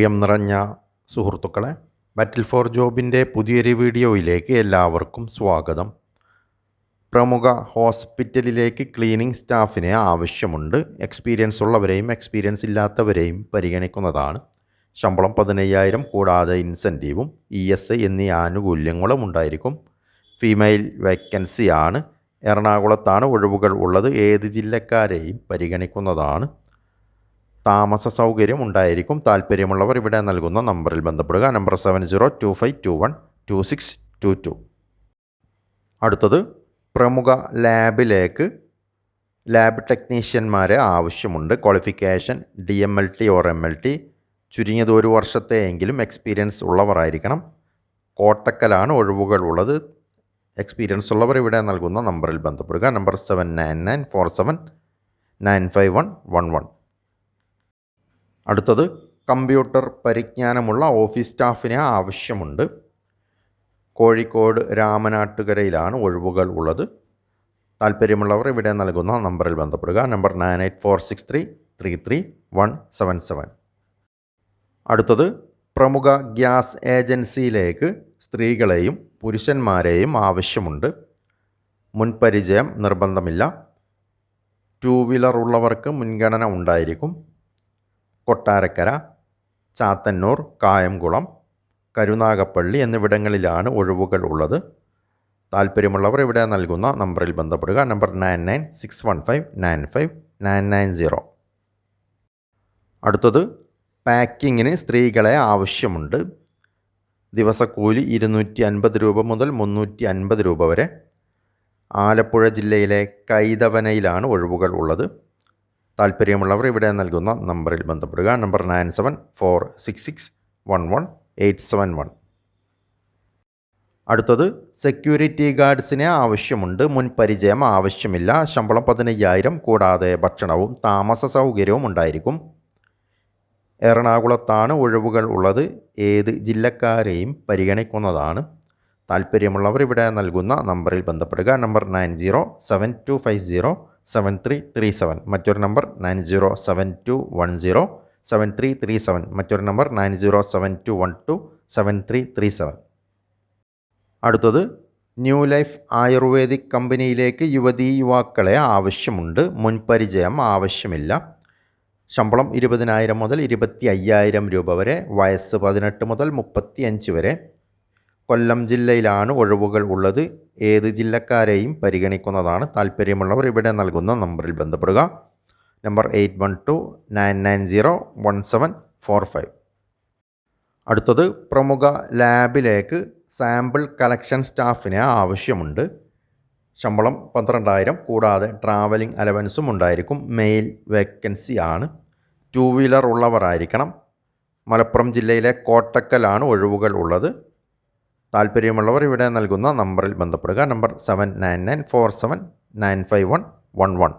പ്രിയം നിറഞ്ഞ സുഹൃത്തുക്കളെ ബാറ്റിൽ ഫോർ ജോബിന്റെ പുതിയൊരു വീഡിയോയിലേക്ക് എല്ലാവർക്കും സ്വാഗതം. പ്രമുഖ ഹോസ്പിറ്റലിലേക്ക് ക്ലീനിങ് സ്റ്റാഫിനെ ആവശ്യമുണ്ട്. എക്സ്പീരിയൻസ് ഉള്ളവരെയും എക്സ്പീരിയൻസ് ഇല്ലാത്തവരെയും പരിഗണിക്കുന്നതാണ്. ശമ്പളം പതിനയ്യായിരം കൂടാതെ ഇൻസെന്റീവും ഇ എസ് ഐ എന്നീ ആനുകൂല്യങ്ങളും ഉണ്ടായിരിക്കും. ഫീമെയിൽ വേക്കൻസിയാണ് എറണാകുളത്താണ് ഒഴിവുകൾ ഉള്ളത്. ഏത് ജില്ലക്കാരെയും പരിഗണിക്കുന്നതാണ്. താമസ സൗകര്യം ഉണ്ടായിരിക്കും താല്പര്യമുള്ളവർ ഇവിടെ നൽകുന്ന നമ്പറിൽ ബന്ധപ്പെടുക. Number seven zero two five two one two six two two. അടുത്തത് പ്രമുഖ ലാബിലേക്ക് ലാബ് ടെക്നീഷ്യന്മാരെ ആവശ്യമുണ്ട്. Qualification D M L T or M L T. ചുരുങ്ങിയത് ഒരു വർഷത്തെയെങ്കിലും എക്സ്പീരിയൻസ് ഉള്ളവരായിരിക്കണം. കോട്ടക്കലാണ് ഒഴിവുകൾ ഉള്ളത്. എക്സ്പീരിയൻസ് ഉള്ളവർ ഇവിടെ നൽകുന്ന നമ്പറിൽ ബന്ധപ്പെടുക. Number seven nine nine four seven nine five one one one. അടുത്തത് കമ്പ്യൂട്ടർ പരിജ്ഞാനമുള്ള ഓഫീസ് സ്റ്റാഫിനെ ആവശ്യമുണ്ട്. കോഴിക്കോട് രാമനാട്ടുകരയിലാണ് ഒഴിവുകൾ ഉള്ളത്. താല്പര്യമുള്ളവർ ഇവിടെ നൽകുന്ന നമ്പറിൽ ബന്ധപ്പെടുക. Number nine eight four six three three three one seven seven. അടുത്തത് പ്രമുഖ ഗ്യാസ് ഏജൻസിയിലേക്ക് സ്ത്രീകളെയും പുരുഷന്മാരെയും ആവശ്യമുണ്ട്. മുൻപരിചയം നിർബന്ധമില്ല. ടു വീലർ ഉള്ളവർക്ക് മുൻഗണന ഉണ്ടായിരിക്കും. കൊട്ടാരക്കര ചാത്തന്നൂർ കായംകുളം കരുനാഗപ്പള്ളി എന്നിവിടങ്ങളിലാണ് ഒഴിവുകൾ ഉള്ളത്. താല്പര്യമുള്ളവർ ഇവിടെ നൽകുന്ന നമ്പറിൽ ബന്ധപ്പെടുക. Number nine nine six one five nine five nine nine zero. അടുത്തത് പാക്കിങ്ങിന് സ്ത്രീകളെ ആവശ്യമുണ്ട്. ദിവസക്കൂലി ഇരുന്നൂറ്റി അൻപത് രൂപ മുതൽ മുന്നൂറ്റി അൻപത് രൂപ വരെ. ആലപ്പുഴ ജില്ലയിലെ കൈതവനയിലാണ് ഒഴിവുകൾ ഉള്ളത്. താല്പര്യമുള്ളവർ ഇവിടെ നൽകുന്ന നമ്പറിൽ ബന്ധപ്പെടുക. Number nine seven four six six one one eight seven one. അടുത്തത് സെക്യൂരിറ്റി ഗാർഡ്സിന് ആവശ്യമുണ്ട്. മുൻ പരിചയം ആവശ്യമില്ല. ശമ്പളം പതിനയ്യായിരം കൂടാതെ ഭക്ഷണവും താമസ സൗകര്യവും ഉണ്ടായിരിക്കും. എറണാകുളത്താണ് ഒഴിവുകൾ ഉള്ളത്. ഏത് ജില്ലക്കാരെയും പരിഗണിക്കുന്നതാണ്. താല്പര്യമുള്ളവർ ഇവിടെ നൽകുന്ന നമ്പറിൽ ബന്ധപ്പെടുക. Number nine zero seven two five zero seven three three seven മറ്റൊരു number nine zero seven two one zero seven three three seven മറ്റൊരു number nine zero seven two one two seven three three seven അടുത്തത് new life ayurvedic കമ്പനിയിലേക്ക് യുവതീ യുവാക്കളെ ആവശ്യമുണ്ട്. മുൻപരിചയം ആവശ്യമില്ല. ശമ്പളം ഇരുപതിനായിരം മുതൽ ഇരുപത്തി അയ്യായിരം രൂപ വരെ. വയസ്സ് പതിനെട്ട് മുതൽ മുപ്പത്തി അഞ്ച് വരെ. കൊല്ലം ജില്ലയിലാണ് ഒഴിവുകൾ ഉള്ളത്. ഏത് ജില്ലക്കാരെയും പരിഗണിക്കുന്നതാണ് താല്പര്യമുള്ളവർ ഇവിടെ നൽകുന്ന നമ്പറിൽ ബന്ധപ്പെടുക. Number eight one two nine nine zero one seven four five. അടുത്തത് പ്രമുഖ ലാബിലേക്ക് സാമ്പിൾ കളക്ഷൻ സ്റ്റാഫിനെ ആവശ്യമുണ്ട്. ശമ്പളം പന്ത്രണ്ടായിരം കൂടാതെ ട്രാവലിംഗ് അലവൻസും ഉണ്ടായിരിക്കും. മെയിൽ വേക്കൻസി ആണ്. ടു വീലർ ഉള്ളവരായിരിക്കണം. മലപ്പുറം ജില്ലയിലെ കോട്ടക്കലാണ് ഒഴിവുകൾ ഉള്ളത്. താല്പര്യമുള്ളവർ ഇവിടെ നൽകുന്ന നമ്പറിൽ ബന്ധപ്പെടുക. Number seven nine nine four seven nine five one one one